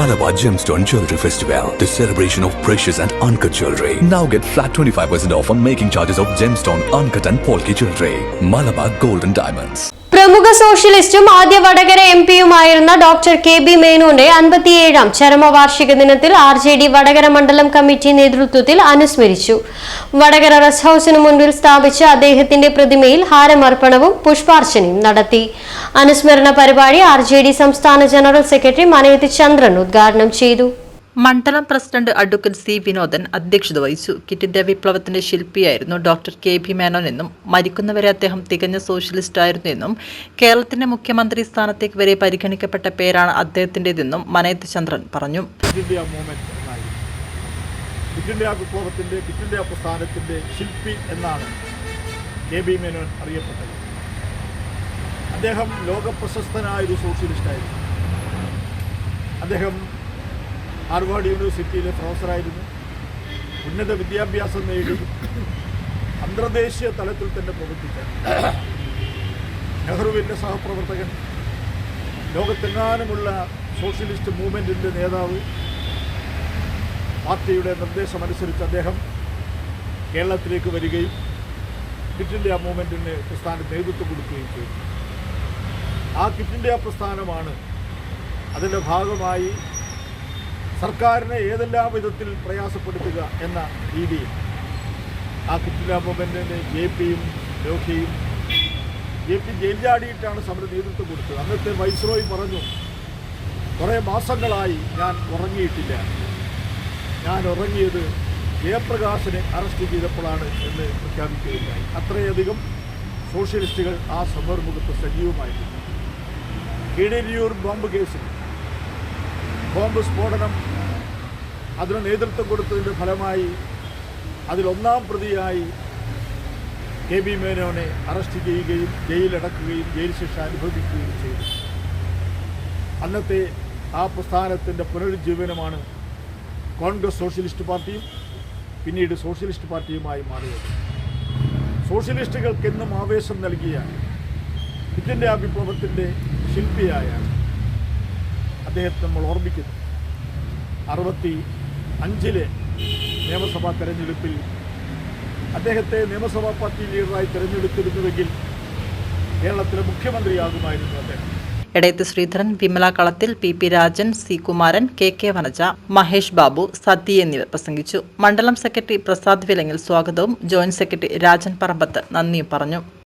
Malabar Gemstone Jewelry Festival, the celebration of precious and uncut jewelry. Now get flat 25% off on making charges of gemstone, uncut and polki jewelry. Malabar Golden Diamonds. പ്രമുഖ സോഷ്യലിസ്റ്റും ആദ്യ Vadakara M പിയുമായിരുന്ന doctor K B മേനോന്റെ അൻപത്തിയേഴാം ചരമവാർഷിക ദിനത്തിൽ R J D Vadakara മണ്ഡലം committee നേതൃത്വത്തിൽ അനുസ്മരിച്ചു. വടകര റെസ്റ്റ് ഹൌസിന് മുൻപിൽ സ്ഥാപിച്ച അദ്ദേഹത്തിന്റെ പ്രതിമയിൽ ഹാരമർപ്പണവും പുഷ്പാർച്ചനയും നടത്തി. അനുസ്മരണ പരിപാടി ആർ സംസ്ഥാന ജനറൽ സെക്രട്ടറി മനയത്ത് ചന്ദ്രൻ ഉദ്ഘാടനം ചെയ്തു. മണ്ഡലം പ്രസിഡന്റ് അഡ്വക്കേറ്റ് സി വിനോദൻ അധ്യക്ഷത വഹിച്ചു. കിറ്റ് ഇന്ത്യ വിപ്ലവത്തിന്റെ ശില്പിയായിരുന്നു ഡോക്ടർ കെ. ബി മേനോൻ എന്നും മരിക്കുന്നവരെ അദ്ദേഹം തികഞ്ഞ സോഷ്യലിസ്റ്റ് ആയിരുന്നു എന്നും കേരളത്തിന്റെ മുഖ്യമന്ത്രി സ്ഥാനത്തേക്ക് വരെ പരിഗണിക്കപ്പെട്ട പേരാണ് അദ്ദേഹത്തിന്റേതെന്നും മനയത്ത് ചന്ദ്രൻ പറഞ്ഞു. ശില്പി എന്നാണ് കെ. ബി മേനോൻ അറിയപ്പെട്ടത്. അദ്ദേഹം ലോകപ്രശസ്തനായ ഒരു സോഷ്യലിസ്റ്റായിരുന്നു അദ്ദേഹം ഹാർവാർഡ് യൂണിവേഴ്സിറ്റിയിലെ പ്രൊഫസറായിരുന്നു. ഉന്നത വിദ്യാഭ്യാസം നേടി അന്തർദേശീയ തലത്തിൽ തന്നെ പ്രവർത്തിച്ച നെഹ്റുവിന്റെ സഹപ്രവർത്തകൻ ലോകത്തെങ്ങാനുമുള്ള സോഷ്യലിസ്റ്റ് മൂവ്മെന്റിന്റെ നേതാവ് പാർട്ടിയുടെ നിർദ്ദേശമനുസരിച്ച് അദ്ദേഹം കേരളത്തിലേക്ക് വരികയും ക്വിറ്റ് ഇന്ത്യ മൂവ്മെന്റിന് പ്രസ്ഥാനം നേതൃത്വം കൊടുക്കുകയും ചെയ്തു. ആ ക്വിറ്റ് ഇന്ത്യ പ്രസ്ഥാനമാണ് അതിന്റെ ഭാഗമായി സർക്കാരിനെ ഏതെല്ലാം വിധത്തിൽ പ്രയാസപ്പെടുത്തുക എന്ന രീതിയിൽ ആ ഇന്ത്യ മൂവ്മെന്റിന് ജെ പിയും ലോഹിയും ജെ പി ജയിൽ സമരം നേതൃത്വം കൊടുത്തത്. അന്നത്തെ വൈസ്രോയി പറഞ്ഞു കുറേ മാസങ്ങളായി ഞാൻ ഉറങ്ങിയിട്ടില്ല. ഞാൻ ഉറങ്ങിയത് ജയപ്രകാശിനെ അറസ്റ്റ് ചെയ്തപ്പോഴാണ് എന്ന് പ്രഖ്യാപിക്കുകയുണ്ടായി. അത്രയധികം സോഷ്യലിസ്റ്റുകൾ ആ സമർമുഖത്ത് സജീവമായിരുന്നു കീഴരിയൂർ ബോംബ് കേസിൽ ബോംബ് സ്ഫോടനം അതിന് നേതൃത്വം കൊടുത്തതിന്റെ ഫലമായി അതിലൊന്നാം പ്രതിയായി കെ ബി മേനോനെ അറസ്റ്റ് ചെയ്യുകയും ജയിലടക്കുകയും ജയിൽ ശിക്ഷ അനുഭവിക്കുകയും ചെയ്തു. അന്നത്തെ ആ പ്രസ്ഥാനത്തിന്റെ പുനരുജ്ജീവനമാണ് കോൺഗ്രസ് സോഷ്യലിസ്റ്റ് പാർട്ടിയും പിന്നീട് സോഷ്യലിസ്റ്റ് പാർട്ടിയുമായി മാറിയത്. സോഷ്യലിസ്റ്റുകൾക്കെന്നും ആവേശം നൽകിയ ഇതിന്റെ വിപ്ലവത്തിന്റെ ശില്പിയായ അദ്ദേഹത്തെ നമ്മൾ ഓർമ്മിക്കുന്നു. അറുപത്തി അഞ്ചിലെ നിയമസഭാ തെരഞ്ഞെടുപ്പിൽ അദ്ദേഹത്തെ നിയമസഭാ പാർട്ടി ലീഡറായി തിരഞ്ഞെടുത്തിരുന്നുവെങ്കിൽ കേരളത്തിലെ മുഖ്യമന്ത്രിയാകുമായിരുന്നു അദ്ദേഹം. Edayath Sreedharan Vimala Kalathil P P Rajan C Kumaran K K Vanaja Mahesh Babu Sathi എന്നിവർ പ്രസംഗിച്ചു. മണ്ഡലം സെക്രട്ടറി പ്രസാദ് വിലങ്ങിൽ സ്വാഗതവും ജോയിന്റ് സെക്രട്ടറി രാജൻ പറമ്പത്ത് നന്ദിയും പറഞ്ഞു.